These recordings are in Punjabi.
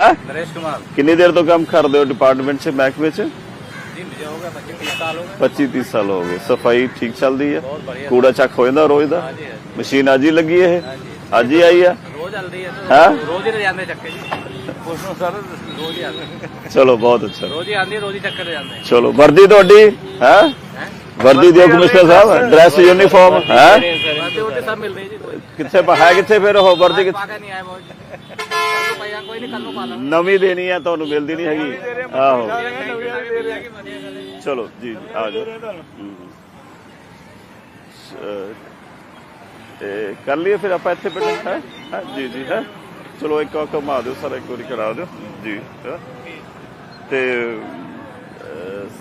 ਹੈਂ? नरेश कुमार ਕਿੰਨੀ ਦੇਰ ਤੋਂ ਕੰਮ ਕਰਦੇ ਹੋ ਡਿਪਾਰਟਮੈਂਟ 'ਚ ਮਹਿਕਮੇ 'ਚ जी मुझे हो गया पच्चीस तीस साल हो गए 25 30 ਸਾਲ ਹੋ ਗਏ ਸਫਾਈ ਠੀਕ ਚੱਲਦੀ ਹੈ बहुत बढ़िया ਕੂੜਾ ਚੱਕ ਹੋ ਜਾਂਦਾ ਰੋਜ਼ ਦਾ हाँ जी हाँ जी। ਮਸ਼ੀਨ ਅੱਜ ਹੀ ਲੱਗੀ ਇਹ हाँ जी ਅੱਜ ਹੀ ਆਈ ਆ रोज चल रही है हाँ? तो रोज ही ले जाते हैं चक्के जी पुष्णो सर रोज ही आते हैं ਚਲੋ ਬਹੁਤ ਅੱਛਾ रोज ही आती है रोज ही चक्कर ले जाते हैं ਚਲੋ ਵਰਦੀ ਤੁਹਾਡੀ ਹੈ हैं? ਵਰਦੀ ਦਿਓ ਕਮਿਸ਼ਨਰ ਸਾਹਿਬ ਡਰੈਸ ਯੂਨੀਫਾਰਮ ਹੈ वर्दी वर्दी सब मिल रही है जी रोज ਕਿੱਥੇ ਪਾ- ਹੈ ਕਿੱਥੇ ਫਿਰ ਉਹ ਵਰਦੀ ਕਿੱਥੇ पाका नहीं ਨਵੀਂ ਦੇਣੀ ਆ ਤੁਹਾਨੂੰ ਮਿਲਦੀ ਨਹੀਂ ਹੈਗੀ। ਆਹੋ। ਚਲੋ ਜੀ ਜੀ, ਆ ਜਾਓ। ਤੇ ਕਰ ਲਈਏ ਫਿਰ ਆਪਾਂ ਇੱਥੇ ਬੈਠੇ ਹੈ? ਜੀ ਜੀ ਹੈ? ਚਲੋ ਇੱਕ ਵਾਰ ਘੁਮਾ ਦਿਓ ਸਾਰਾ ਇੱਕ ਵਾਰੀ ਕਰਾ ਦਿਓ। ਜੀ। ਤੇ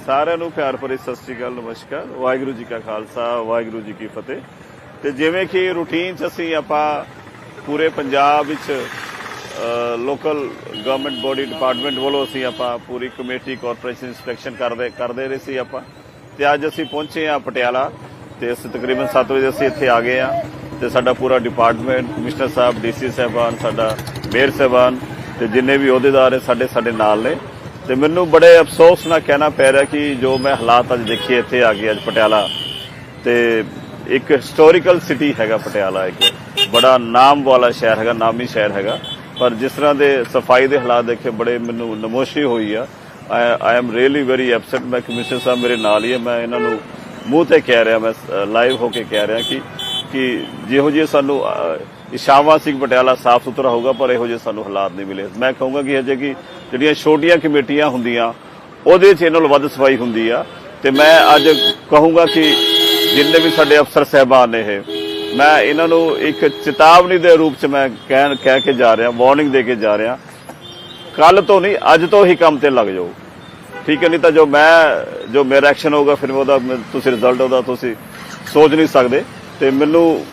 ਸਾਰਿਆਂ ਨੂੰ ਪਿਆਰ ਭਰੀ ਸਤਿ ਸ੍ਰੀ ਅਕਾਲ ਨਮਸਕਾਰ। ਵਾਹਿਗੁਰੂ ਜੀ ਕਾ ਖਾਲਸਾ ਵਾਹਿਗੁਰੂ ਜੀ ਕੀ ਫਤਿਹ। ਤੇ ਜਿਵੇਂ ਕਿ ਰੂਟੀਨ ਚ ਅਸੀਂ ਆਪਾਂ ਪੂਰੇ ਪੰਜਾਬ ਵਿੱਚ ਲੋਕਲ ਗਵਰਨਮੈਂਟ ਬੋਡੀ ਡਿਪਾਰਟਮੈਂਟ ਵੱਲੋਂ ਅਸੀਂ ਆਪਾਂ ਪੂਰੀ ਕਮੇਟੀ ਕਾਰਪੋਰੇਸ਼ਨ ਇਨਸਪੈਕਸ਼ਨ ਕਰਦੇ ਕਰਦੇ ਰਹੇ ਸੀ ਆਪਾਂ। ਤੇ ਅੱਜ ਅਸੀਂ ਪਹੁੰਚੇ ਆ ਪਟਿਆਲਾ। ਤੇ ਅਸੀਂ ਤਕਰੀਬਨ 7 ਵਜੇ ਅਸੀਂ ਇੱਥੇ ਆ ਗਏ ਆ ਤੇ ਸਾਡਾ ਪੂਰਾ ਡਿਪਾਰਟਮੈਂਟ ਕਮਿਸ਼ਨਰ ਸਾਹਿਬ ਡੀਸੀ ਸਾਹਿਬਾਨ, ਸਾਡਾ ਮੇਅਰ ਸਾਹਿਬਾਨ ਤੇ ਜਿੰਨੇ ਵੀ ਅਹੁਦੇਦਾਰ ਹੈ ਸਾਡੇ ਸਾਡੇ ਨਾਲ ਨੇ। ਤੇ ਮੈਨੂੰ ਬੜੇ ਅਫਸੋਸ ਨਾਲ ਕਹਿਣਾ ਪੈ ਰਿਹਾ ਕਿ ਜੋ ਮੈਂ ਹਾਲਾਤ ਅੱਜ ਦੇਖੇ, ਇੱਥੇ ਆ ਕੇ ਅੱਜ ਪਟਿਆਲਾ। ਤੇ ਇੱਕ ਹਿਸਟੋਰੀਕਲ ਸਿਟੀ ਹੈਗਾ ਪਟਿਆਲਾ ਇੱਕ। ਬੜਾ ਨਾਮ ਵਾਲਾ ਸ਼ਹਿਰ ਹੈਗਾ, ਨਾਮੀ ਸ਼ਹਿਰ ਹੈਗਾ। ਪਰ ਜਿਸ ਤਰ੍ਹਾਂ ਦੇ ਸਫ਼ਾਈ ਦੇ ਹਾਲਾਤ ਦੇਖੇ ਬੜੇ ਮੈਨੂੰ ਨਮੋਸ਼ੀ ਹੋਈ ਆ। I am really very upset ਮੈਂ ਕਮਿਸ਼ਨਰ ਸਾਹਿਬ ਮੇਰੇ ਨਾਲ ਹੀ ਹੈ ਮੈਂ ਇਹਨਾਂ ਨੂੰ ਮੂੰਹ ਤੇ ਕਹਿ ਰਿਹਾ ਮੈਂ ਲਾਈਵ ਹੋ ਕੇ ਕਹਿ ਰਿਹਾ ਕਿ ਕਿ ਜਿਹੋ ਜਿਹੇ ਸਾਨੂੰ ਅਹ, ਇਸ਼ਾਵਾ ਸਿੰਘ ਪਟਿਆਲਾ ਸਾਫ਼ ਸੁਥਰਾ ਹੋਊਗਾ ਪਰ ਇਹੋ ਜਿਹੇ ਸਾਨੂੰ ਹਾਲਾਤ ਨਹੀਂ ਮਿਲੇ। ਮੈਂ ਕਹੂੰਗਾ ਕਿ ਅਜੇ ਕਿ ਜਿਹੜੀਆਂ ਛੋਟੀਆਂ ਕਮੇਟੀਆਂ ਹੁੰਦੀਆਂ ਉਹਦੇ 'ਚ ਇਹਨਾਂ ਨੂੰ ਵੱਧ ਸਫ਼ਾਈ ਹੁੰਦੀ ਆ। ਤੇ ਮੈਂ ਅੱਜ ਕਹੂੰਗਾ ਕਿ ਜਿੰਨੇ ਵੀ ਸਾਡੇ ਅਫਸਰ ਸਹਿਬਾਨ ਨੇ ਇਹ ਮੈਂ ਇਹਨਾਂ ਨੂੰ ਇੱਕ ਚੇਤਾਵਨੀ ਦੇ ਰੂਪ 'ਚ ਮੈਂ ਕਹਿਣ ਕਹਿ ਕੇ ਜਾ ਰਿਹਾ ਵਾਰਨਿੰਗ ਦੇ ਕੇ ਜਾ ਰਿਹਾ। ਕੱਲ ਤੋਂ ਨਹੀਂ, ਅੱਜ ਤੋਂ ਹੀ ਕੰਮ ਤੇ ਲੱਗ ਜਾਓ। ਠੀਕ ਹੈ ਨਹੀਂ ਤਾਂ ਜੋ ਮੈਂ ਜੋ ਮੇਰਾ ਐਕਸ਼ਨ ਹੋਊਗਾ, ਫਿਰ ਉਹਦਾ ਤੁਸੀਂ ਰਿਜ਼ਲਟ ਉਹਦਾ ਤੁਸੀਂ ਸੋਚ ਨਹੀਂ ਸਕਦੇ। ਤੇ ਮੈਨੂੰ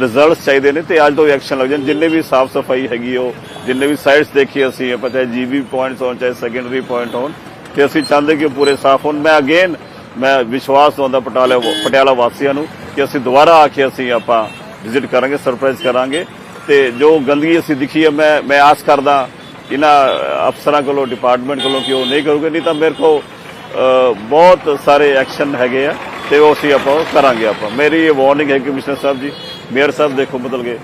ਰਿਜ਼ਲਟਸ ਚਾਹੀਦੇ ਨੇ ਤੇ ਅੱਜ ਤੋਂ ਐਕਸ਼ਨ ਲੱਗ ਜਾਣ। ਜਿੰਨੇ ਵੀ ਸਾਫ਼ ਸਫ਼ਾਈ ਹੈਗੀ ਉਹ, ਜਿੰਨੇ ਵੀ ਸਾਈਟਸ ਦੇਖੀ ਅਸੀਂ, ਆਪਾਂ ਚਾਹੇ ਜੀਬੀ ਪੁਆਇੰਟਸ ਹੋਣ, ਚਾਹੇ ਸੈਕੰਡਰੀ ਪੁਆਇੰਟ ਹੋਣ, ਤੇ ਅਸੀਂ ਚਾਹੁੰਦੇ ਕਿ ਉਹ ਪੂਰੇ ਸਾਫ਼ ਹੋਣ। ਮੈਂ ਅਗੇਨ ਮੈਂ ਵਿਸ਼ਵਾਸ ਦਵਾਉਂਦਾ ਪਟਿਆਲਾ ਪਟਿਆਲਾ ਵਾਸੀਆਂ ਨੂੰ ਕਿ ਅਸੀਂ ਦੁਬਾਰਾ ਆ ਕੇ ਅਸੀਂ ਆਪਾਂ ਵਿਜ਼ਿਟ ਕਰਾਂਗੇ ਸਰਪ੍ਰਾਈਜ਼ ਕਰਾਂਗੇ। ਤੇ ਜੋ ਗੰਦਗੀ ਅਸੀਂ ਦਿਖੀ ਹੈ, ਮੈਂ ਮੈਂ ਆਸ ਕਰਦਾ ਇਹਨਾਂ ਅਫਸਰਾਂ ਕੋਲੋਂ ਡਿਪਾਰਟਮੈਂਟ ਕੋਲੋਂ ਕਿ ਉਹ ਨਹੀਂ ਕਰੂਗੇ। ਨਹੀਂ ਤਾਂ ਮੇਰੇ ਕੋ ਬਹੁਤ ਸਾਰੇ ਐਕਸ਼ਨ ਹੈਗੇ ਆ ਤੇ ਉਹ ਅਸੀਂ ਆਪਾਂ ਉਹ ਕਰਾਂਗੇ ਆਪਾਂ। ਮੇਰੀ ਇਹ ਵਾਰਨਿੰਗ ਹੈ ਕਮਿਸ਼ਨਰ ਸਾਹਿਬ ਜੀ ਮੇਅਰ ਸਾਹਿਬ ਦੇਖੋ, ਮਤਲਬ ਕਿ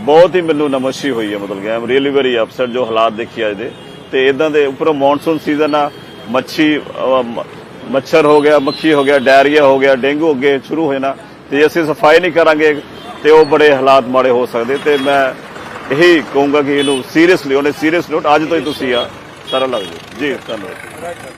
ਬਹੁਤ ਹੀ ਮੈਨੂੰ ਨਮਸ਼ੀ ਹੋਈ ਹੈ, ਮਤਲਬ ਕਿ ਆਮ ਰੀਅਲੀ ਵੈਰੀ ਅਪਸੈਟ ਜੋ ਹਾਲਾਤ ਦੇਖੀ ਅੱਜ ਦੇ। ਤੇ ਇਦਾਂ ਦੇ ਉੱਪਰੋਂ ਮੌਨਸੂਨ ਸੀਜ਼ਨ ਆ, ਮੱਛੀ ਮੱਛਰ ਹੋ ਗਿਆ, ਮੱਖੀ ਹੋ ਗਿਆ, ਡਾਇਰੀਆ ਹੋ ਗਿਆ, ਡੇਂਗੂ ਅੱਗੇ ਸ਼ੁਰੂ ਹੋ ਨਾ ਤੇ ਅਸੀਂ ਸਫ਼ਾਈ ਨਹੀਂ ਕਰਾਂਗੇ ਤੇ ਉਹ ਬੜੇ ਹਾਲਾਤ ਮਾੜੇ ਹੋ ਸਕਦੇ ਤੇ ਮੈਂ ਇਹੀ ਕਹੂੰਗਾ ਕਿ ਇਹਨੂੰ ਸੀਰੀਅਸਲੀ ਉਹਨੇ ਸੀਰੀਅਸ ਨੋਟ ਅੱਜ ਤੋਂ ਹੀ ਤੁਸੀਂ ਆ, ਸਾਰਾ ਲੱਗ ਜਾਓ। ਜੀ, ਧੰਨਵਾਦ।